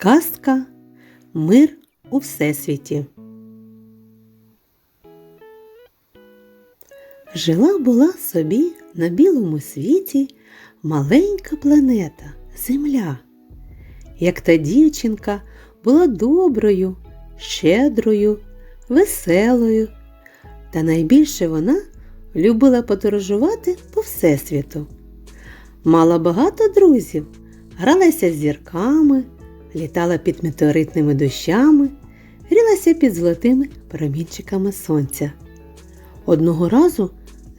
Казка Мир у Всесвіті. Жила була собі на білому світі маленька планета Земля. Як та дівчинка була доброю, щедрою, веселою, та найбільше вона любила подорожувати по Всесвіту. Мала багато друзів, гралася з зірками, літала під метеоритними дощами, грілася під золотими промінчиками сонця. Одного разу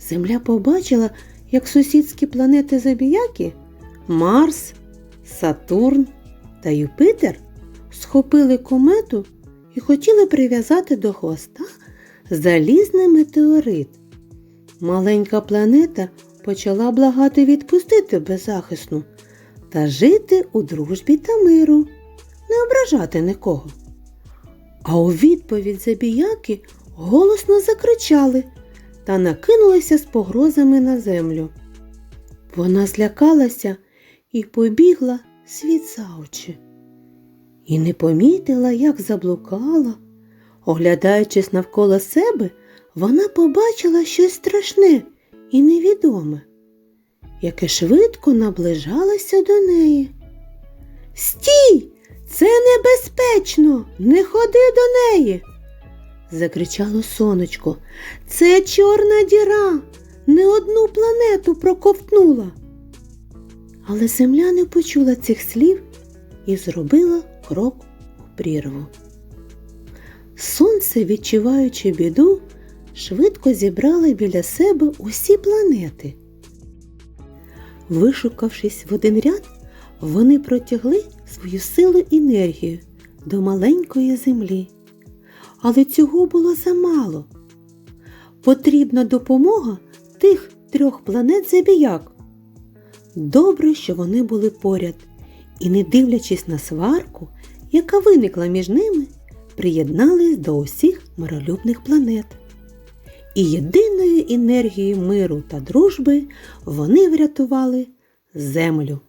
Земля побачила, як сусідські планети забіяки Марс, Сатурн та Юпитер схопили комету і хотіли прив'язати до хвоста залізний метеорит. Маленька планета почала благати відпустити беззахисну та жити у дружбі та миру, не ображати нікого. А у відповідь забіяки голосно закричали та накинулися з погрозами на землю. Вона злякалася і побігла світ за очі. І не помітила, як заблукала. Оглядаючись навколо себе, вона побачила щось страшне і невідоме, яке швидко наближалося до неї. Стій! Це небезпечно! Не ходи до неї. закричало сонечко. Це чорна діра, не одну планету проковтнула. Але земля не почула цих слів і зробила крок у прірву. Сонце, відчуваючи біду, швидко зібрало біля себе усі планети. Вишукавшись в один ряд, вони протягли свою силу і енергію до маленької землі. Але цього було замало. Потрібна допомога тих трьох планет забіяк. Добре, що вони були поряд, і, не дивлячись на сварку, яка виникла між ними, приєднались до усіх миролюбних планет. І єдиною енергією миру та дружби вони врятували землю.